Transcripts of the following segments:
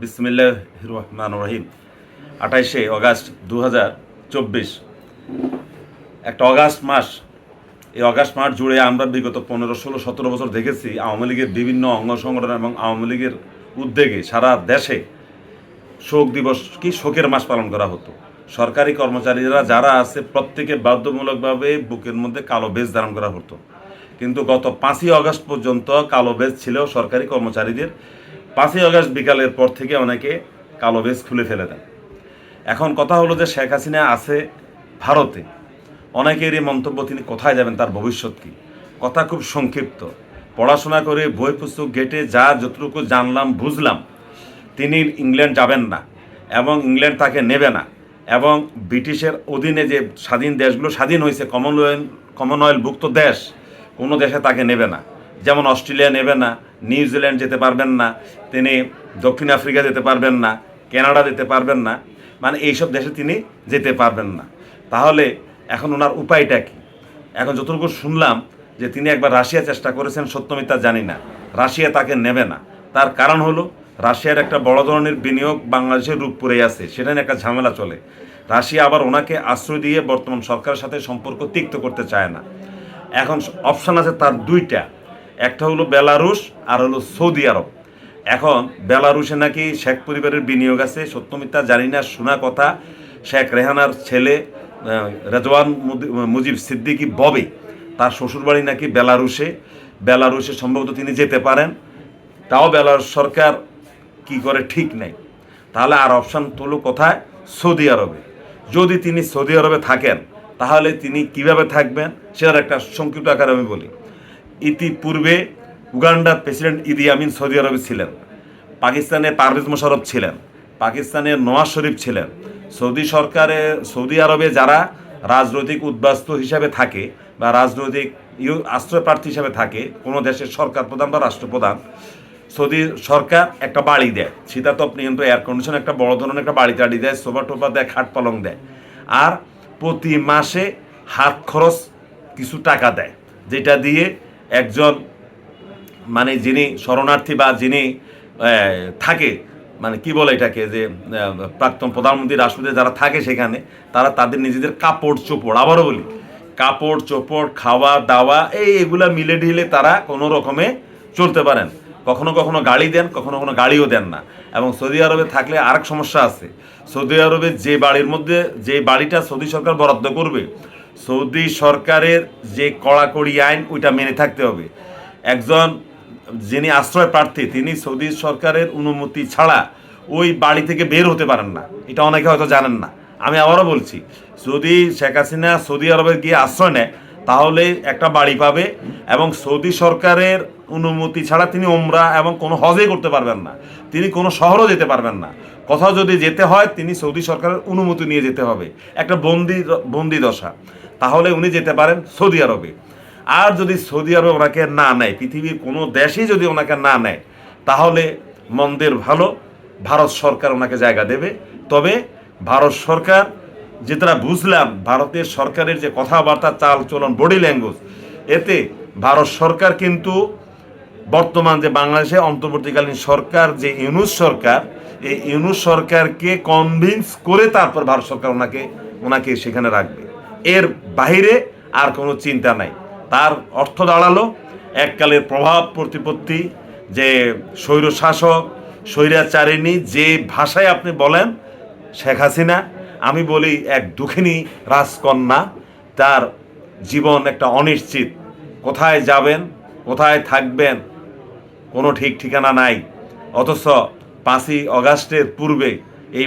বিসমিল্লাহ রহমান রহিম আঠাইশে অগাস্ট দু একটা অগাস্ট মাস। এই অগাস্ট মাস জুড়ে আমরা বিগত পনেরো, ষোলো, সতেরো বছর দেখেছি আওয়ামী লীগের বিভিন্ন অঙ্গ সংগঠন এবং আওয়ামী লীগের উদ্যোগে সারা দেশে শোক দিবস কি শোকের মাস পালন করা হতো। সরকারি কর্মচারীরা যারা আছে প্রত্যেকে বাধ্যমূলকভাবে বুকের মধ্যে কালো বেজ ধারণ করা হতো। কিন্তু গত পাঁচই আগস্ট পর্যন্ত কালো বেজ ছিল সরকারি কর্মচারীদের পাঁচই আগস্ট বিকালের পর থেকে অনেকে কালো বেজ খুলে ফেলে দেন। এখন কথা হলো যে শেখ হাসিনা আছে ভারতে। অনেকেরই মন্তব্য তিনি কোথায় যাবেন, তার ভবিষ্যৎ কী? কথা খুব সংক্ষিপ্ত। পড়াশোনা করে, বই পুস্তক ঘেটে, যা যতটুকু জানলাম, বুঝলাম, তিনি ইংল্যান্ড যাবেন না এবং ইংল্যান্ড তাকে নেবে না এবং ব্রিটিশের অধীনে যে স্বাধীন দেশগুলো, স্বাধীন হয়েছে কমনওয়েলথ কমনওয়েলথভুক্ত দেশ, কোনো দেশে তাকে নেবে না। যেমন অস্ট্রেলিয়া নেবে না নিউজিল্যান্ড যেতে পারবেন না, তিনি দক্ষিণ আফ্রিকা যেতে পারবেন না, কানাডা যেতে পারবেন না মানে এইসব দেশে তিনি যেতে পারবেন না। তাহলে এখন ওনার উপায়টা কি? এখন যতটুকু শুনলাম যে তিনি একবার রাশিয়া চেষ্টা করেছেন সত্যমিতা জানি না। রাশিয়া তাকে নেবে না। তার কারণ হলো, রাশিয়ার একটা বড় ধরনের বিনিয়োগ বাংলাদেশের রূপপুরে আছে, সেটা নিয়ে একটা ঝামেলা চলে। রাশিয়া আবার ওনাকে আশ্রয় দিয়ে বর্তমান সরকারের সাথে সম্পর্ক তিক্ত করতে চায় না। এখন অপশান আছে তার দুইটা। একটা হলো বেলারুশ, আর হলো সৌদি আরব। এখন বেলারুশে নাকি শেখ পরিবারের বিনিয়োগ আছে সত্যমিথ্যা জানি না, শোনা কথা। শেখ রেহানার ছেলে রেজওয়ান মুজিব সিদ্দিকী ববে, তার শ্বশুরবাড়ি নাকি বেলারুশে। বেলারুশে সম্ভবত তিনি যেতে পারেন। তাও বেলারুশ সরকার কি করে ঠিক নেই। তাহলে আর অপশান তুলো কোথায়? সৌদি আরবে। যদি তিনি সৌদি আরবে থাকেন, তাহলে তিনি কীভাবে থাকবেন? সেটার একটা সংক্ষিপ্ত আকারে আমি বলি। ইতিপূর্বে উগান্ডার প্রেসিডেন্ট ইদি আমিন সৌদি আরবে ছিলেন, পাকিস্তানে পারভেজ মোশারফ ছিলেন পাকিস্তানের নওয়াজ শরীফ ছিলেন। সৌদি সরকারে, সৌদি আরবে যারা রাজনৈতিক উদ্বাস্তু হিসাবে থাকে বা রাজনৈতিক ইউ আশ্রয় প্রার্থী হিসাবে থাকে, কোনো দেশের সরকার প্রধান বা রাষ্ট্রপ্রধান, সৌদি সরকার একটা বাড়ি দেয়। শীতাতপ নিয়ন্ত্রণ এয়ার কন্ডিশন একটা, বড় ধরনের একটা বাড়ি টাড়ি দেয় সোফা টোফা দেয়, খাট পালং দেয়। আর প্রতি মাসে হাত খরচ কিছু টাকা দেয়, যেটা দিয়ে একজন মানে যিনি শরণার্থী বা যিনি থাকে মানে কি বলে এটাকে যে প্রাক্তন প্রধানমন্ত্রী রাষ্ট্রপতি যারা থাকে সেখানে, তারা তাদের নিজেদের কাপড় চোপড়, আবারও বলি, কাপড় চোপড়, খাওয়া দাওয়া, এই এগুলা মিলে ঢিলে তারা কোনো রকমে চলতে পারেন। কখনো কখনো গাড়ি দেন, কখনো কখনো গাড়িও দেন না। এবং সৌদি আরবে থাকলে আরেক সমস্যা আছে। সৌদি আরবে যে বাড়ির মধ্যে, যে বাড়িটা সৌদি সরকার বরাদ্দ করবে সৌদি সরকারের যে কড়াকড়ি আইন, ওইটা মেনে থাকতে হবে। একজন যিনি আশ্রয় প্রার্থী, তিনি সৌদি সরকারের অনুমতি ছাড়া ওই বাড়ি থেকে বের হতে পারেন না। এটা অনেকে হয়তো জানেন না। আমি আবারও বলছি, যদি শেখ হাসিনা সৌদি আরবে গিয়ে আশ্রয় নেয়, তাহলে একটা বাড়ি পাবে এবং সৌদি সরকারের অনুমতি ছাড়া তিনি ওমরা এবং কোনো হজই করতে পারবেন না। তিনি কোনো শহরও যেতে পারবেন না। কোথাও যদি যেতে হয়, তিনি সৌদি সরকারের অনুমতি নিয়ে যেতে হবে। একটা বন্দি বন্দি দশা। তাহলে উনি যেতে পারেন সৌদি আরবে। আর যদি সৌদি আরব ওনাকে না নেয়, পৃথিবীর কোনো দেশই যদি ওনাকে না নেয়, তাহলে মন্দের ভালো, ভারত সরকার ওনাকে জায়গা দেবে। তবে ভারত সরকার, যেটা বুঝলাম, ভারতের সরকারের যে কথাবার্তা, চাল, চলন, বডি ল্যাঙ্গুয়েজ, এতে ভারত সরকার কিন্তু বর্তমান যে বাংলাদেশে অন্তর্বর্তীকালীন সরকার, যে ইউনুস সরকার, এই ইউনুস সরকারকে কনভিন্স করে তারপর ভারত সরকার ওনাকে ওনাকে সেখানে রাখবে। এর বাইরে আর কোনো চিন্তা নাই। তার অর্থ দাঁড়াল এককালের প্রভাব প্রতিপত্তি, যে স্বৈর শাসক স্বৈরাচারিণী, যে ভাষায় আপনি বলেন, শেখ হাসিনা, আমি বলি এক দুঃখিনী রাজকন্যা, তার জীবন একটা অনিশ্চিত। কোথায় যাবেন, কোথায় থাকবেন কোনো ঠিক ঠিকানা নাই। অথচ পাঁচই অগাস্টের পূর্বে এই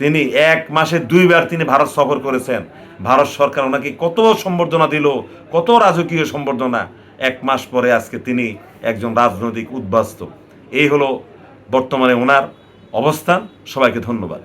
তিনি এক মাসে দুইবার তিনি ভারত সফর করেছেন। ভারত সরকার ওনাকে কত সম্বর্ধনা দিল, কত রাজকীয় সম্বর্ধনা। এক মাস পরে আজকে তিনি একজন রাজনৈতিক উদ্বাস্ত। এই হলো বর্তমানে ওনার অবস্থান। সবাইকে ধন্যবাদ।